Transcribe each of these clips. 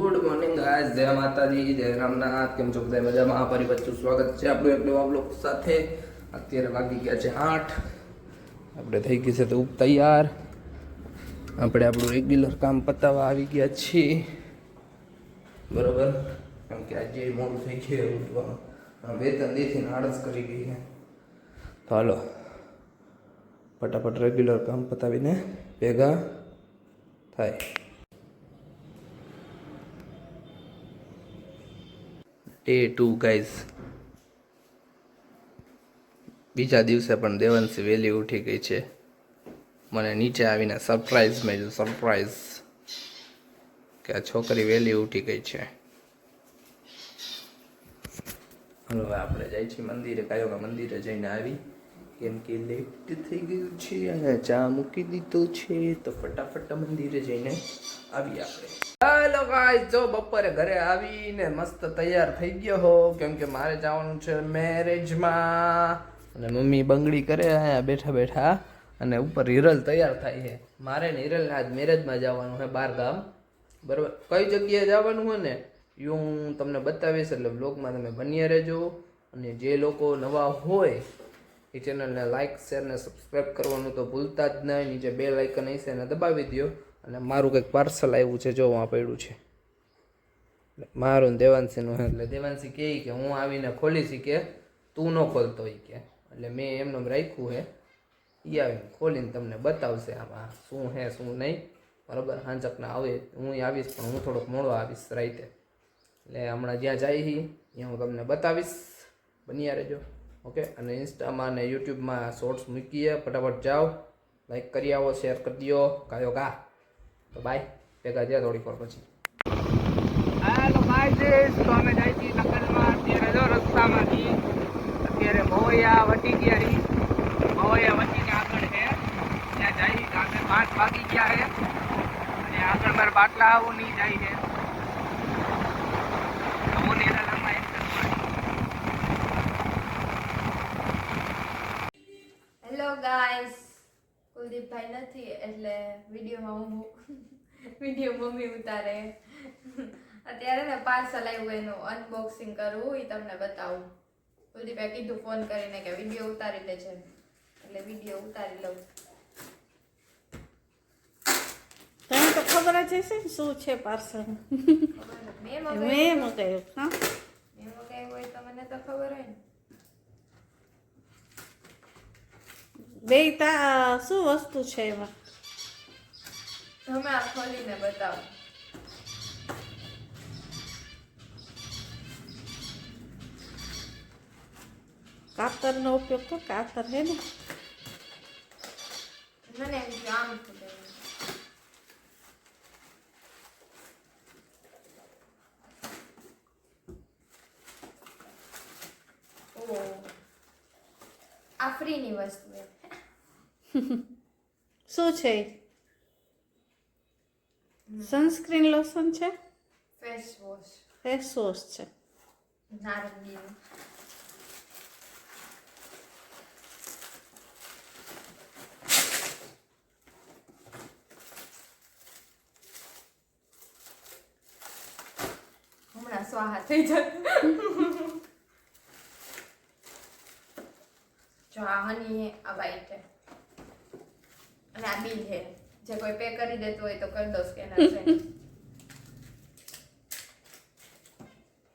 Good morning guys જય માતાજી, જય રામનાથ. કેમ છો બધા? મજામાં? ફરી બચ્ચું. સ્વાગત છે આપણું એક નવા બ્લોગ સાથે. અત્યારે વાગી ગયા છે આઠ. આપણે થઈ ગઈ છે તો તૈયાર. આપણે આપણું રેગ્યુલર કામ પતાવવા આવી ગયા છીએ. બરોબર? કેમ કે આજે મોડું થઈ છે ઉઠવામાં બે ત્રણ દિવસથી આળસ કરી ગઈ છે. તો હાલો. ફટાફટ રેગ્યુલર કામ પતાવીને ભેગા થાય. ડે ટુ ગાઈઝ બીજા દિવસે પણ દેવંશી વહેલી ઉઠી ગઈ છે. મને નીચે આવીને સરપ્રાઈઝ મેં સરપ્રાઈઝ કે આ છોકરી વહેલી ઉઠી ગઈ છે. હવે આપણે જાય છીએ મંદિરે. કાયો મંદિરે જઈને આવી. કેમ કે લેટ થઈ ગયું છે અને ચા મૂકી દીધો છે. તો ફટાફટ મંદિરે જઈને આવી આપણે. હેલો ગાઈસ જો બપોરે ઘરે આવીને મસ્ત તૈયાર થઈ ગયો હો. કેમ કે મારે જવાનું છે મેરેજમાં. અને મમ્મી બંગડી કરે અહીંયા બેઠા બેઠા. અને ઉપર હિરલ તૈયાર થાય છે. મારે ને હિરલને આજ મેરેજમાં જવાનું છે બાર ગામ. બરાબર? કઈ જગ્યાએ જવાનું હોય ને? એ હું તમને બતાવીશ, એટલે બ્લોગમાં તમે બન્યા રહેજો. અને જે લોકો નવા હોય, એ ચેનલને લાઇક શેર ને સબસ્ક્રાઈબ કરવાનું તો ભૂલતા જ નહીં. નીચે બે લાઇકન હશે એને દબાવી દો અને મારું કંઈક પાર્સલ આવ્યું છે જો આ પડ્યું છે. મારું ને દેવાંશીનું એટલે દેવાંશી કહે કે હું આવીને ખોલીશ કે તું ન ખોલતો હોય કે. એટલે મેં એમને એમ રાખ્યું છે એ આવીને ખોલીને તમને બતાવશે આમાં શું છે શું નહીં. બરાબર? હાંચકના આવે. હું આવીશ, પણ હું થોડોક મોડો આવીશ રાઈતે એટલે હમણાં જ્યાં જાય ત્યાં હું તમને બતાવીશ. બન્યા રહેજો. ઓકે? અને ઇન્સ્ટામાં અને યુટ્યુબમાં શોર્ટ્સ મૂકીએ. ફટાફટ જાઓ. લાઈક કરી આવો શેર કરી દો કાયો કા તો બાય ભેગા જ્યાં થોડી વાર પછી. તો અમે જાય છીએ નકલમાં અત્યારે જો રસ્તામાંથી અત્યારે ભવૈયા વટી ગયા રી ભવૈયા વટીને આગળ છે. ત્યાં જાય આગળ પાંચ વાગી ગયા છે. અને આગળ મારે બાટલા આવું નહીં જાય છે આવું નહીં એના લાંબા એક હેલો ગાઈસ કુલદીપભાઈ નથી એટલે વિડીયોમાં હું વીડિયો મમ્મી ઉતારે. અત્યારે ને પાર્સલ આવ્યું એનું. અનબોક્સિંગ કરવું એ તમને બતાવું. કુલદીપે કીધું ફોન કરીને કે વીડિયો ઉતારી લેજે. એટલે વીડિયો ઉતારી લઉં. તને તો ખબર જ હશે ને શું છે પાર્સલ. મેં મગાવ્યું. મેં મગાવ્યું હોય તો મને તો ખબર હોય ને. બે તા શું વસ્તુ છે એમાં? તમે આ ખોલીને બતાવો. કાતરનો ઉપયોગ તો કાતર હે ને? મને એમ આમ આ ફ્રીની વસ્તુ. શું છે? સનસ્ક્રીન લોશન છે? ફેસ વોશ ફેસ વોશ છે. નારંગી. હમણાં સ્વાહા થઈ જાય જો આ હની આ વાઈટ છે. અને આ બિલ છે. જે કોઈ પે કરી દેતું હોય તો કરી દો સ્કેનર છે.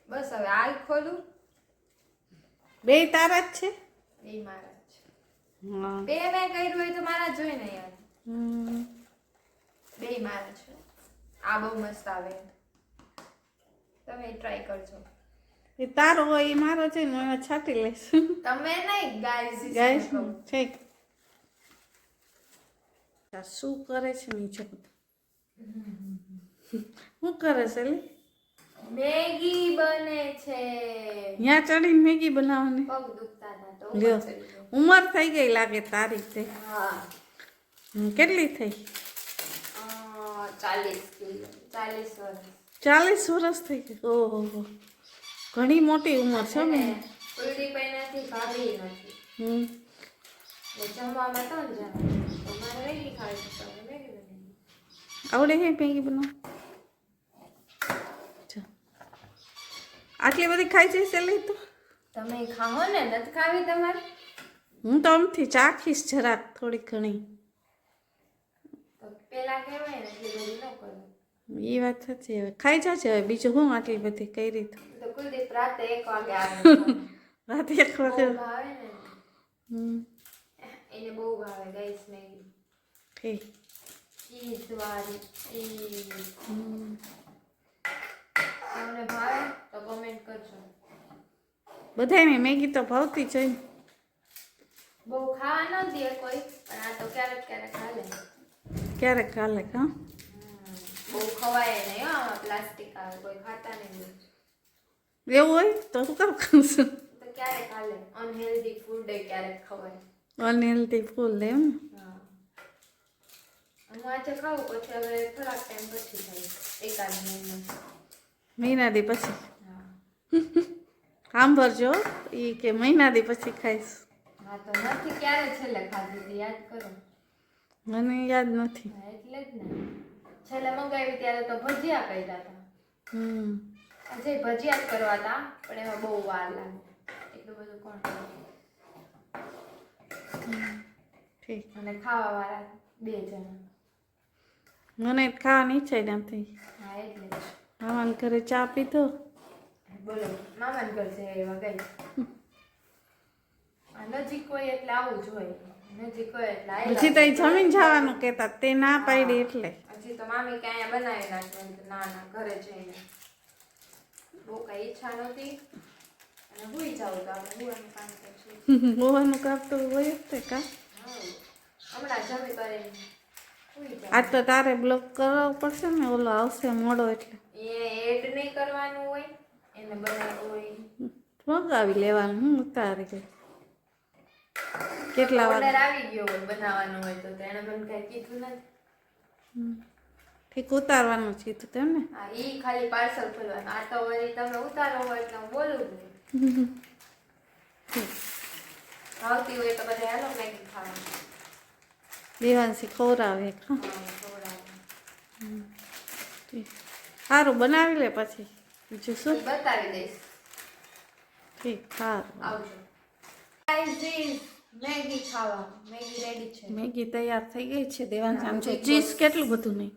બસ હવે આ ખોલું. બે તારા જ છે? બે મારા જ છે. બે મેં કર્યું હોય તો મારા જોઈ ને યાર. બે મારા છે. આ બહુ મસ્ત આવે. તમે ટ્રાય કરજો. એ તારો હોય એ મારો છે ને છાંટી લઈશ. તમે નહીં ગાઈઝ ગાઈઝ આ શું કરે છે નીચે? શું કરે છે મેગી બને છે. ત્યાં ચડીને મેગી બનાવવાની? પગ દુખતા હતા તો લ્યો. ચડી. ઉંમર થઈ ગઈ લાગે તારી તે. કેટલી થઈ? ચાલીસ વર્ષ. થઈ ગઈ? ઓહો ઘણી મોટી ઉંમર છે ને હમ. જમવામાં તો આવડે હે મેગી બનાવ આટલી બધી ખાઈ છે લઈ તો. તમે ખાઓ ને નથી ખાવી તમારે? હું તો આમથી ચાખીશ જરાક થોડી ઘણી. પેલા કહેવાય ને એટલી બધી ન કરો. એ વાત સાચી હવે ખાઈ જશે હવે બીજું હું આટલી બધી કઈ રીતે રાતે એક વાગે રાતે એક ને. હમ. એને બહુ ભાવે ગાઈસ મેગી ઠીક ચીઝ વાળી ચીઝ. તમને ભાવે તો કમેન્ટ કરજો. બધાને મેગી તો ભાવતી છે બહુ ખાવા ન દે કોઈ પણ આ તો ક્યારેક ક્યારેક ખાલે ક્યારેક ખાલે હા? બહુ ખવાય નહીં હો આમાં પ્લાસ્ટિક આવે કોઈ ખાતા નહીં એવું હોય તો શું કામ ખાશું તો ક્યારેક ખાલે અનહેલ્ધી ફૂડ ક્યારેક ખવાય. ફૂલ એમ પછી પછી ખાઈશ એકાદ મહિના દી પછી હા સાંભળજો એ કે મહિના દી પછી ખાઈશ હા તો નથી ક્યારે છેલ્લે ખાધી યાદ કરો મને યાદ નથી એટલે જ ને છેલ્લે મંગાવી ત્યારે તો ભજીયા કર્યા હતા હમ આજે ભજીયા જ કરવા હતા પણ એમાં બહુ વાર લાગે એટલું બધું કોણ? ઠીક. અને ખાવા વાળા બે જણા. મને ખાવાની ઈચ્છા નથી હા એટલે જ. ઘરે ચા પીધો? બોલો મામાન ઘર છે એવા ગઈ. નજીક હોય એટલે આવું જ હોય. નજીક હોય એટલે. તો જમીન જવાનું કહેતા તે ના પાડી એટલે. હજી તો મામી કે અહીંયા બનાવી નાખવાનું ના ના ઘરે જઈને. બહુ કઈ ઈચ્છા નહોતી. અને હુઈ હુવાનું કામ તો કા હુઈ તો તારે બ્લોક કરવો પડશે ને ઓલો આવશે મોડો એટલે એ લેવાનું હું ઉતારી કે કેટલા વાર આવી ગયો હોય બનાવવાનું હોય તો તેણે મને કઈ કીધું નથી ઠીક, ઉતારવાનું છે તો તેમને. હા, ઈ ખાલી પાર્સલ ખોલવાનું. આ તો વળી તમે ઉતારો હોય એટલે હું બોલું જ આવતી હોય તો બધા હાલો મેગી ખાવાનું દેવાંશી ખવડાવે. સારું બનાવી લે પછી. બીજું શું? બતાવી દઈશ. ઠીક સારું આવજો. મેગી ખાવા. મેગી રેડી છે. મેગી તૈયાર થઈ ગઈ છે. દેવાંશ આમ જો. ચીઝ કેટલું બધું નહીં?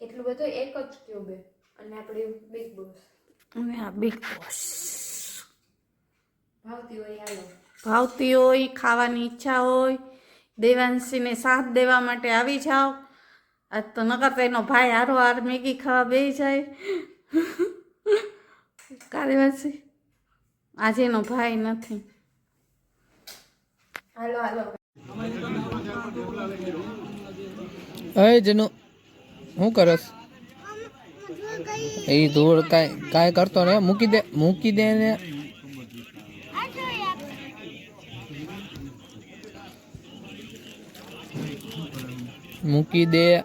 કેટલું બધું એક જ ક્યુબે અને આપણી બિગ બોસ અને આ બિગ બોસ ભાવતી હોય ભાવતી હોય ખાવાની ઈચ્છા હોય દેવાંશીને સાથ દેવા માટે આવી જાઓ. આજ તો નકર તો એનો ભાઈ હારો હાર મેગી ખાવા બે જાય. કાર્યવાસી આજે એનો ભાઈ નથી. હાલો હાલો. જનુ શું કરસ? એ ધૂળ કાંઈ કાંઈ કરતો ને મૂકી દે મૂકી દે ને. મૂકી દે.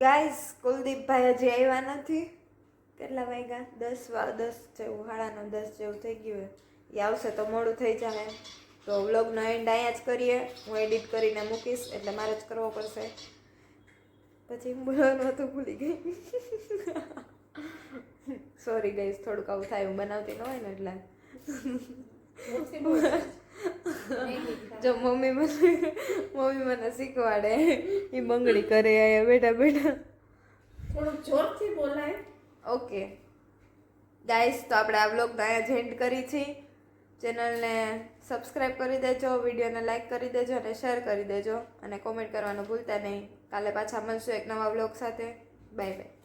ગાઈસ કુલદીપભાઈ હજી આવ્યા નથી. કેટલા વાગ્યા? દસ દસ જેવું, સાડા દસ જેવું થઈ ગયું એ આવશે તો મોડું થઈ જાય તો વ્લોગનો એન્ડ અહીંયા જ કરીએ. હું એડિટ કરીને મૂકીશ, એટલે મારે જ કરવો પડશે. પછી હું બોલવાનું હતું, ભૂલી ગઈ. સોરી ગઈશ થોડુંક આવું થાય, હું બનાવતી ન હોય ને એટલે. જો મમ્મી મને મમ્મી મને શીખવાડે એ બંગડી કરે અહીંયા બેઠા બેઠા. થોડું જોરથી બોલાય. ઓકે. ગાઈસ તો આપણે આ વ્લોગને અહીંયા જ એન્ડ કરી છે. ચેનલને સબસ્ક્રાઈબ કરી દેજો વિડીયોને લાઈક કરી દેજો અને શેર કરી દેજો. અને કોમેન્ટ કરવાનું ભૂલતા નહીં. કાલે પાછા મળશું એક નવા વ્લોગ સાથે. Bye bye